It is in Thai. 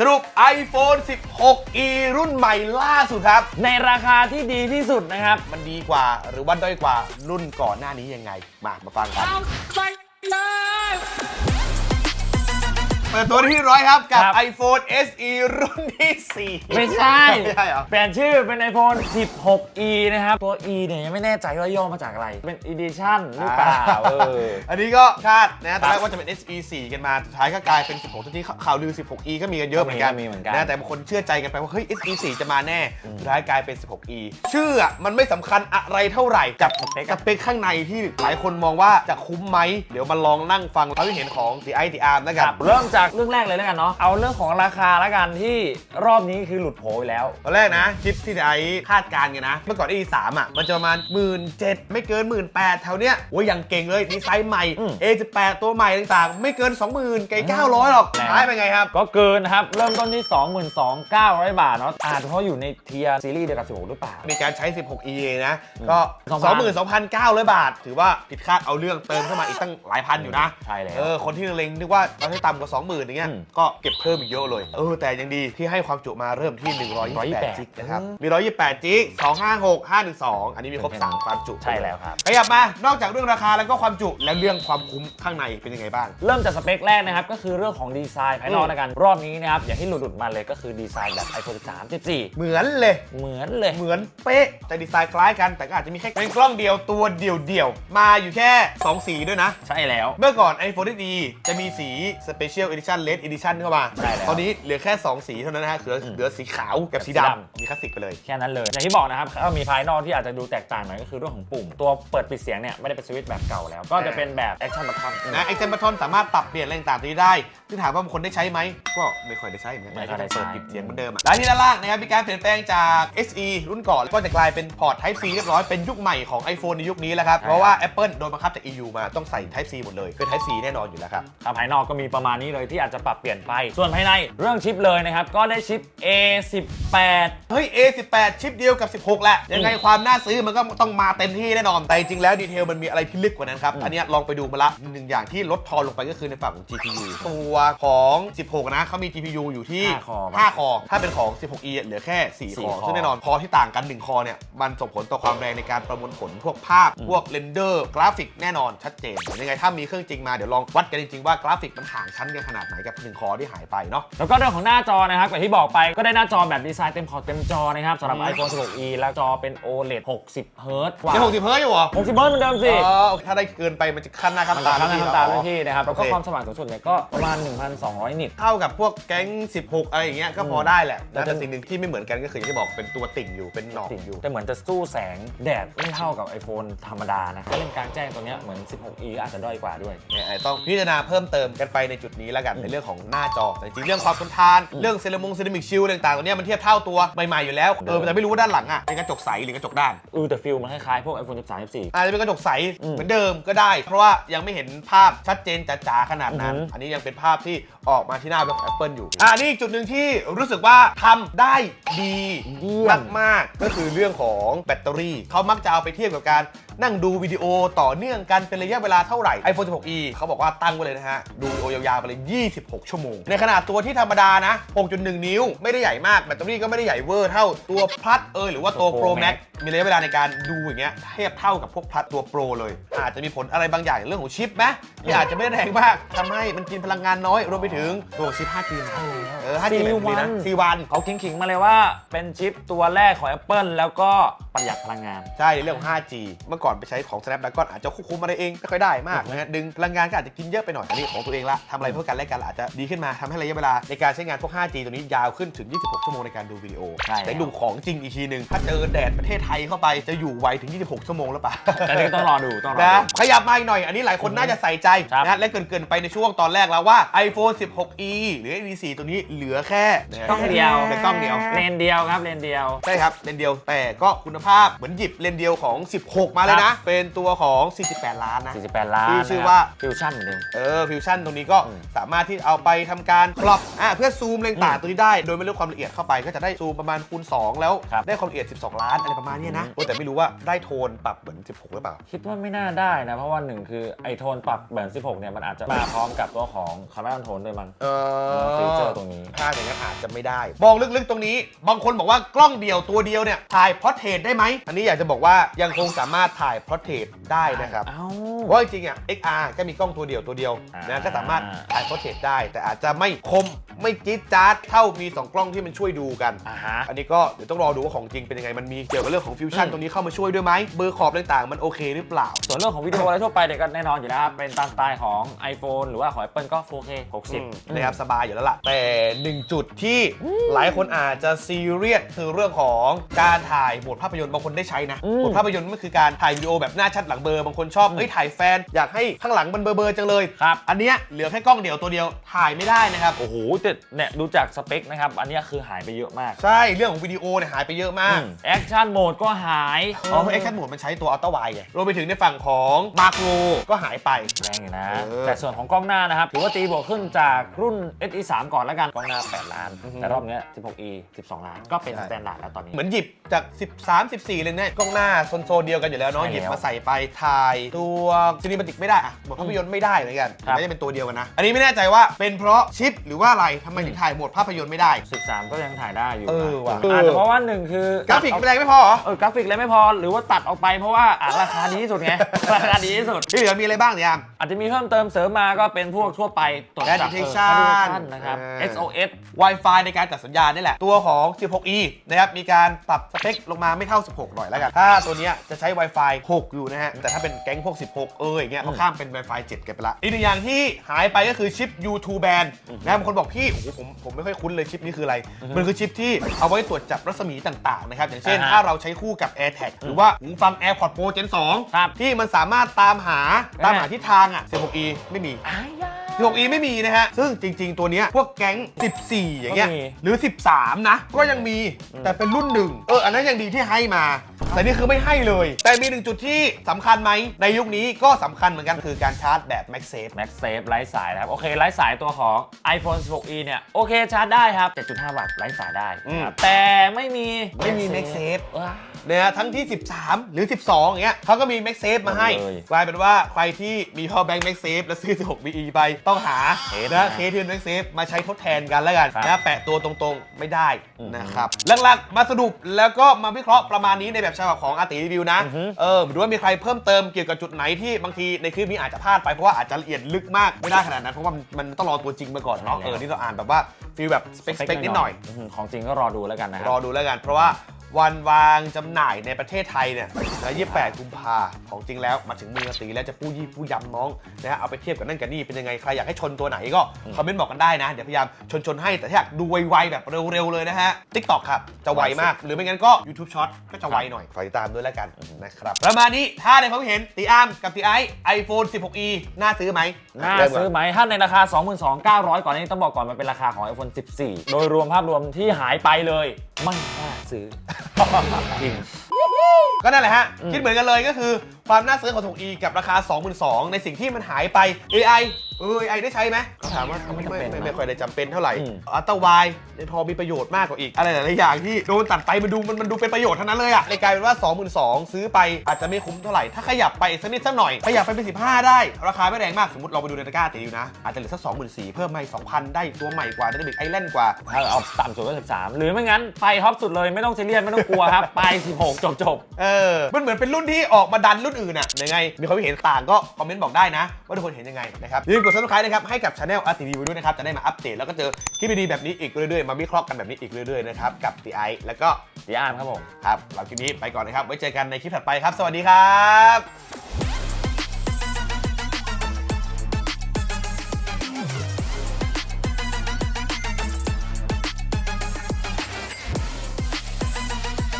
สรุป iPhone 16e รุ่นใหม่ล่าสุดครับ ในราคาที่ดีที่สุดนะครับ มันดีกว่าหรือว่าด้อยกว่ารุ่นก่อนหน้านี้ยังไง มา มาฟังกัน เปิดตัวที่ร้อยครับกับ ครับ iPhone SE รุ่นที่ 4 ไม่ใช่ ไม่ใช่เหรอ เปลี่ยนชื่อเป็น iPhone 16e นะครับ ตัว e เนี่ยยังไม่แน่ใจว่าย่อมาจากอะไร เป็น edition หรือเปล่าเออ อันนี้ก็คาดนะตอนแรกว่าจะเป็น SE 4กันมา สุดท้ายก็กลายเป็น 16ที่ข่าวลือ 16e ก็มีกันเยอะเหมือนกันก็มีเหมือนกันนะแต่บางคนเชื่อใจกันไปว่า เฮ้ย SE 4จะมาแน่ สุดท้ายกลายเป็น 16e ชื่ออะมันไม่สำคัญอะไรเท่าไหร่กับสเปคสเปคข้างในที่หลายคนมองว่าจะคุ้มไหม เดี๋ยวมาลองนั่งฟังความคิดเห็นของ The i The Arm แล้วกัน เริ่มจากเรื่องแรกเลยแล้วกันเนาะเอาเรื่องของราคาแล้วกันที่รอบนี้คือหลุดโผไปแล้ว ตอนแรกนะคลิปที่ไอคาดการณ์กันนะ เมื่อก่อน A3 อะ มันจะประมาณหมื่นเจ็ดไม่เกินหมื่นแปดแถวเนี้ยโอ้ยอย่างเก่งเลยดีไซน์ใหม่ อืม A18 ตัวใหม่ต่างๆ ไม่เกิน 20,000ไกล900 หรอกแล้วท้ายเป็นไงครับ ก็เกินนะครับ เริ่มต้นที่ 22,900 บาทเนาะอาจจะเพราะอยู่ในเทียร์ซีรีส์เดียวกับ16หรือเปล่า มีการใช้ 16 EA นะอืมก็2,000 22,900 บาท ถือว่าผิดคาดเอาเรื่องเติมเข้ามาอีกตั้งหลายพันอยู่นะ ใช่แล้ว เออ คนที่เล็งนึกว่าเราให้ต่ำกว่า20,000อย่างเงี้ย อืมก็เก็บเพิ่มอีกเยอะเลย เออ แต่ยังดีที่ให้ความจุมาเริ่มที่128จิกนะครับ มี 128 จิก 256 512 อันนี้มีครบ 3 ความจุใช่แล้วครับ ขยับมา นอกจากเรื่องราคาแล้วก็ความจุ แล้วเรื่องความคุ้มข้างในเป็นยังไงบ้าง เริ่มจากสเปคแรกนะครับ ก็คือเรื่องของดีไซน์ภายนอกอืมแล้วกัน รอบนี้นะครับ อย่างที่หลุดๆมาเลยก็คือดีไซน์แบบ iPhone 13 14 เหมือนเลย เหมือนเลย เหมือนเป๊ะ แต่ดีไซน์คล้ายกัน แต่ก็อาจจะมีแค่เป็นกล้องเดียวตัวเดียวๆมาอยู่แค่2สีด้วยนะ ใช่แล้ว เมื่อก่อน iPhone ที่ดีจะมีสี Special Edition Red Edition เข้ามาใช่แล้วตอนนี้เหลือแค่ 2 สีเท่านั้นนะฮะเหลืออืมเหลือสีขาวกับสีกับสีดำดำมีคลาสสิกไปเลย แค่นั้นเลย อย่างที่บอกนะครับก็มีภายนอกที่อาจจะดูแตกต่างหน่อยก็คือเรื่องของปุ่ม ตัวเปิดปิดเสียงเนี่ยไม่ได้เป็นสวิตช์แบบเก่าแล้ว ก็จะเป็นแบบแอคชั่นบัตทอน นะไอเซนบัตทอนสามารถปรับเปลี่ยนอะไรต่างๆตรงนี้ได้ซึ่งถามว่าบางคนได้ใช้ไหม ก็ไม่ค่อยได้ใช้เหมือนกันไม่ค่อยได้ใช้ เปิดปิดเสียงเหมือนเดิมอะและที่ด้านล่างนะครับมีการเปลี่ยนแปลงจาก SE รุ่นก่อน ก็จะกลายเป็นพอร์ต Type C เรียบร้อย เป็นยุคใหม่ของ iPhone ในยุคนี้แล้วครับ เพราะว่า Apple โดนบังคับจาก EU มาต้องใส่ Type C หมดเลย คือ Type C แน่นอนอยู่แล้วครับครับภายนอกก็มีประมาณนี้เลยที่อาจจะปรับเปลี่ยนไป ส่วนภายในเรื่องชิปเลยนะครับ ก็ได้ชิป A18 เฮ้ย A18 ชิปเดียวกับ 16 แหละ ยังไงความน่าซื้อมันก็ต้องมาเต็มที่แน่นอน แต่จริงๆแล้วดีเทลมันมีอะไรที่ลึกกว่านั้นครับอืมอันเนี้ยลองไปดูมาละหนึ่งอย่างที่ลดทอนลงไปก็คือในฝั่งของ GPU ตัวของ 16 นะเขามี GPU อยู่ที่ห้าคอปะ5คอ ถ้าเป็นของ 16e เหลือแค่4คสี่อคอ ซึ่งแน่นอนคอที่ต่างกัน 1 คอเนี่ยมันส่งผลต่อความแรงในการประมวลผลพวกภาพพวกเรนเดอร์กราฟิกแน่นอนชัดเจนยังไงถ้ามีเครื่องจริงมาเดี๋ยวลองวัดกันจริงๆว่ากราฟิกมันห่างชั้นกันขนาดไหนกับหนึ่งคอที่หายไปเนาะแล้วก็เรื่องของหน้าจอนะครับอย่างที่บอกไปก็ได้หน้าจอแบบดีไซน์เต็มขอบเต็มจอนะครับสำหรับอืม iPhone 16e แล้วจอเป็น OLED 60เฮิร์ตซ์กว่ายัง60เฮิร์ตซ์อยู่เหรอ60เฮิร์ตซ์เหมือนเดิมสิ อ๋อถ้าได้เกินไปมันจะขั้นหน้าขั้นมันตาจะข้างหน้าพี่ข้างตาเหรอด้วยที่นะครับ แล้วก็โอเคความสว่างสูงสุดเนี่ยก็ประมาณ 1,200 นิตเท่ากับพวกแก๊ง 16 อะไรอย่างเงี้ยก็พอได้แหละแล้วแต่จะสิ่งหนึ่งที่ไม่เหมือนกันก็คืออย่างที่บอกเป็นตัวติ่งอยู่เป็นหนอกอยู่ แต่เหมือนจะสู้แสงแดดไม่เท่ากับ iPhone ธรรมดานะถ้าเล่นกลางแจ้งตัวเนี้ยเหมือน 16e อาจจะด้อยกว่าด้วยเนี่ยอาจจะต้องพิจารณาเพิ่มเติมกันไปในจุดนี้แล้วกันในเรื่องของหน้าจอแต่จริงๆเรื่องความทนทานเรื่องเซรามิกเซรามิกชิลต่างๆตัวเนี้ยมันเทียบเท่าตัวใหม่ๆอยู่แล้วเออแต่ไม่รู้ว่าด้านหลังอะเป็นกระจกใสหรือกระจกด้านเออแต่ฟิลมันคล้ายๆพวก iPhone 13 14 อาจจะเป็นกระจกใสอืมเหมือนเดิมก็ได้ เพราะว่ายังไม่เห็นภาพชัดเจนจ๋าๆขนาดนั้น อือหืออั อันนี้ยังเป็นภาพที่ออกมาที่หน้าแบบ Apple อยู่อ่านี่อีกจุดหนึ่งที่รู้สึกว่าทำได้ดีเยี่ยม มากๆก็คือเรื่องของแบตเตอรี่เขามักจะเอาไปเทียบกับการนั่งดูวิดีโอต่อเนื่องกันเป็นระยะเวลาเท่าไหร่ iPhone 16e เขาบอกว่าตั้งไว้เลยนะฮะ ดูวิดีโอยาวๆไปเลย26 ชั่วโมง ในขนาดตัวที่ธรรมดานะ 6.1 นิ้ว ไม่ได้ใหญ่มาก แบตเตอรี่ก็ไม่ได้ใหญ่เวอร์เท่าตัวพลัสเอยหรือว่าตัวโปรแม็กมีระยะเวลาในการดูอย่างเงี้ยเทียบเท่ากับพวกพลัสตัวโปรเลย อาจจะมีผลอะไรบางอย่างเรื่องของชิปไหมที่อาจจะไม่ได้แรงมากทำให้มันกินพลังงานน้อยรวมไปถึงตัวชิป 5G นะเออ 5G แบบนี้นะ C1 เขาขิงๆมาเลยว่าเป็นชิปตัวแรกของ Apple แล้วก็ประหยัดพลังงาน ใช่ในเรื่องของ 5G เมื่อก่อนไปใช้ของ Snapdragon อาจจะควบคุมอะไรเองไม่ค่อยได้มากนะฮะดึงพลังงานก็อาจจะกินเยอะไปหน่อยอันนี้ของตัวเองละทำอะไรเพื่อกันและกันอาจจะดีขึ้นมาทำให้ระยะเวลาในการใช้งานพวก 5G ตัวนี้ยาวขึ้นถึง 26 ชั่วโมงในการดูวิดีโอใช่ แต่ดูของจริงอีกทีหนึ่งถ้าเจอแดดประเทศไทยเข้าไปจะอยู่ไวถึง 26 ชั่วโมงหรือเปล่าแต่นี่ก็ต้องรอดูต้องรอนะดูขยับมาอีกหน่อย อันนี้หลายคนน่าจะใส่ใจครับ นะและเกินๆไปในช่วงตอนแรกแล้วว่า iPhone 16e หรือ A4 ตัวนี้เหลือแค่กล้องเดียวเหลือกล้องเดียว เลนเดียวครับเลนเดียว ใช่ครับ เลนส์เดียวแต่ก็คุณภาพเหมือนหยิบเลนส์เดียวของ 16 มาเลยนะ เป็นตัวของ 48 ล้านนะ 48 ล้านที่ชื่อว่า ฟิวชั่นเหมือนเดิม เออฟิวชั่นตรงนี้ก็อืมสามามารถที่เอาไปทำการครอบอะเพื่อซูมเลนส์ต่างตัวนี้ได้ โดยไม่ลดความละเอียดเข้าไปก็จะได้ซูมประมาณคูณ 2 แล้วครับ ได้ความละเอียด 12 ล้านอะไรประมาณเนี้ยนะโอ้แต่ไม่รู้ว่าได้โทนปรับเหมือน 16 หรือเปล่า คิดว่าไม่น่าได้นะ เพราะว่าหนึ่งคือไอโทนปรับแบบ16 เนี่ยมันอาจจะมาพร้อมกับตัวของคาร์บอนโทนด้วยมั้ง เอฟีเจอร์ตรงนี้ ถ้าอย่างนั้นอาจจะไม่ได้ มองลึกๆตรงนี้ บางคนบอกว่ากล้องเดียวตัวเดียวเนี่ยถ่ายพอร์เทรตได้ไหม อันนี้อยากจะบอกว่ายังคงสามารถถ่ายพอร์เทรตได้นะครับ เอ้า เพราะจริงๆอะ XR ก็มีกล้องตัวเดียวตัวเดียวอ่านะก็สามารถถ่ายพอร์เทรตได้ แต่อาจจะไม่คมไม่จี๊ดจ๊าดเท่ามี2กล้องที่มันช่วยดูกัน อ่าฮะ อันนี้ก็เดี๋ยวต้องรอดูว่าของจริงเป็นยังไงมันมีเกี่ยวกับเรื่องของฟิวชั่นอืมตรงนี้เข้ามาช่วยด้วยไหมเบอร์ขอบต่างๆมันโอเคหรือเปล่า ส่วนเรื่องของวิดีโออะไรทั่วไปเนี่ยก็แน่นอนอยู่แล้วครับ เป็นตามสไตล์ของ iPhone หรือว่าของ Apple ก็ 4K อืม60 นะครับสบายอยู่แล้วล่ะ แต่หนึ่งจุดที่หลายคนอาจจะซีเรียสคือเรื่องของการถ่ายโหมดภาพยนตร์บางคนได้ใช้นะอืมโหมดภาพยนตร์มันคือการถ่ายวิดีโอแบบหน้าชัดหลังเบลอร์บางคนชอบเอ้ยถ่ายแฟน อยากให้ข้างหลังมันเบลอๆจังเลยครับอันเนี้ยเหลือแค่กล้องเดียวตัวเดียวถ่ายไม่ได้นะครับโอ้โหแต่เนี่ยดูจากสเปคนะครับอันเนี้ยคือหายไปเยอะมาก ใช่เรื่องของวิดีโอเนี่ยหายไปเยอะมากแอคชั่นโหมดก็หายอ๋อเพราะ Action Mode มันใช้ตัวอัลตร้าไวไงรวมไปถึงในฝั่งของมาโครก็หายไป แรงอยู่นะ เออแต่ส่วนของกล้องหน้านะครับ ถือว่าตีบวกขึ้นจากรุ่น SE3 ก่อนแล้วกัน กล้องหน้า 8 ล้านแต่รอบเนี้ย 16e 12 ล้าน ก็เป็นสแตนดาร์ดแล้วตอนนี้ เหมือนหยิบจาก 13 14 เลยเนี่ยกล้องหน้าโซนๆเดียวกันอยู่แล้วเนาะใช่หยิบแล้วมาใส่ไปถ่ายตัวซีนิมาติกไม่ได้อะหมดภาพยนตร์ไม่ได้เหมือนกันครับ ไม่ได้เป็นตัวเดียวกันนะ อันนี้ไม่แน่ใจว่าเป็นเพราะชิปหรือว่าอะไรทำไมถึงถ่ายโหมดภาพยนตร์ไม่ได้ 13 ก็ยังถ่ายได้อยู่เออว่ะ อาจจะเพราะว่าหนึ่งคือกราฟิกตัดออแรงไม่พอเหรอ เออกราฟิกเลยไม่พอหรือว่าตัดออกไปเพราะว่าอะราคาดีที่สุดไง ราคาดีที่สุด ที่เหลือมีอะไรบ้างเนี่ยยาม อาจจะมีเพิ่มเติมเสริมมาก็เป็นพวกทั่วไปตรวจจับ Detection เออ Detection นะครับ เออ SOS Wi-Fi ในการจัดสัญญาณนี่แหละ ตัวของ 16e นะครับมีการปรับสเปคลงมาไม่เท่า 16 หน่อยแล้วกัน ถ้าตัวเนี้ยจะใช้ Wi-Fi 6 อยู่นะฮะ แต่ถ้าเป็นแก๊งพวก 16 เอออย่างเงี้ยเขาข้ามเป็น Wi-Fi 7 กันไปละ อีกหนึ่งอย่างที่หายไปก็คือชิป U2 band นะครับบางคนบอกพี่โอ้โหผมผมไม่ค่อยคุ้นเลยชิปนี้คืออะไร มันคือชิปที่เอาไว้ตรวจจับรัศมีต่างๆนะครับอย่างเช่นอ่าฮะ ถ้าเราใช้คู่กับ AirTag หรือว่าหูฟัง AirPods Pro Gen ครับ2ที่มันสามารถตามหาตามหาทิศทางอะ 16e ไม่มี อ้ายา 16 e ไม่มีนะฮะ ซึ่งจริง ๆ ตัวเนี้ยพวกแก๊ง 14 อย่างเงี้ยก็มี หรือ 13 นะ ก็ยังมีแต่เป็นรุ่นหนึ่งเอออันนั้นยังดีที่ให้มา แต่นี่คือไม่ให้เลย แต่มีหนึ่งจุดที่สำคัญไหมในยุคนี้ก็สำคัญเหมือนกันคือการชาร์จแบบ MagSafe Max Safe ไร้สายนะครับ โอเค ไร้สายตัวของ iPhone 16e เนี่ย โอเค ชาร์จได้ครับ 7.5 วัตต์ไร้สายได้นะครับแต่ไม่มีไม่มี MagSafe ว้าเนี่ยทั้งที่ 13 หรือ 12 อย่างเงี้ยเขาก็มี MagSafe มาให้เลยกลายเป็นว่าใครที่มี power bank MagSafe แล้วซื้อ 16 BE ไปต้องหาเคสนะนะเคสที่เป็น MagSafe มาใช้ทดแทนกันแล้วกันครับนะแปะตัวตรงๆไม่ได้อืมนะครับหลักๆมาสรุปแล้วก็มาวิเคราะห์ประมาณนี้ในแบบฉบับของอาติรีวิวนะอือฮึ เออหรือว่ามีใครเพิ่มเติมเกี่ยวกับจุดไหนที่บางทีในคลิปนี้อาจจะพลาดไปเพราะว่าอาจจะละเอียดลึกมากไม่ได้ขนาดนั้นเพราะว่ามันมันต้องรอตัวจริงมาก่อนเนาะใช่เอแล้วอนี่เราอ่านแบบว่าฟีลแบบสเปคสเปคนิดหน่อยมของจริงก็รอดูแล้วกันนะครรัอบ ดูแล้วกัน เพราะว่า วันวางจำหน่ายในประเทศไทยเนี่ยนะ28 กุมภาของจริงแล้วมาถึงมือตีแล้วจะปู้ยี่ปู้ยำน้องนะฮะเอาไปเทียบกับนั่นกับนี่เป็นยังไงใครอยากให้ชนตัวไหนก็คอมเมนต์บอกกันได้นะ เดี๋ยวพยายามชนชนๆให้แต่ถ้าอยากดูไวๆแบบเร็วๆเลยนะฮะ TikTok ครับ จะไวมาก หรือไม่งั้นก็ YouTube Short ก็จะไวหน่อยฝากติดตามด้วยแล้วกันนะครับประมาณนี้ถ้าในความเห็นตีอาร์มกับตีไอไอโฟน 16e น่าซื้อไหมน่าเริ่มก่ซื้ออนไหมถ้าในราคา 22,900 ก่อนนี้ต้องบอกก่อนมันเป็นราคาของ iPhone 14 โดยรวมภาพรวมที่หายไปเลยไม่น่าซื้อ จริง ก็นั่นแหละฮะอืมคิดเหมือนกันเลยก็คือ ความน่าซื้อของ 6e กับราคา 22,000ในสิ่งที่มันหายไป AI เออ AI ได้ใช้ไหมก็ถามว่าไม่ไม่จำเป็นไม่นะไม่ค่อยได้จำเป็นเท่าไหร่อืม อัลตร้าไวในพอมีประโยชน์มากกว่าอีก อะไรหลายๆอย่างที่โดนตัดไปมันดูมันมันดูเป็นประโยชน์ทั้งนั้นเลยอะเลยกลายเป็นว่า 22,000ซื้อไปอาจจะไม่คุ้มเท่าไหร่ ถ้าขยับไปอีกสักนิดสักหน่อย ขยับไปเป็น 15 ได้ ราคาไม่แรงมาก สมมติเราไปดูในตะกร้าตีอยู่นะ อาจจะเหลือสัก24,000เพิ่มมาอีก2,000 ได้ตัวใหม่กว่าได้บิกไอแลนด์กว่า ถ้าเอาต่ำสุดก็13 หรือไม่งั้น ไปท็อปสุดเลยไม่ต้องซีเรียสไม่ต้องกลัวครับ ไป 16 จบจบ เออ มันเหมือนเป็นรุ่นที่ออกมาดันรุ่นอื่นอะยังไง มีความเห็นต่างก็คอมเมนต์บอกได้นะ ว่าทุกคนเห็นยังไงนะครับอย่าลืมกด subscribe นะครับให้กับช anel อาร์ตีวีด้วยนะครับจะได้มาอัปเดตแล้วก็เจอคลิปดีๆแบบนี้อีกเรื่อยๆมาวิเคราะห์กันแบบนี้อีกเรื่อยๆนะครับกับตีไอแล้วก็ตีอาร์มครับผมครับเราคลิปนี้ไปก่อนนะครับไว้เจอกันในคลิปถัดไปครับ สวัสดีครับ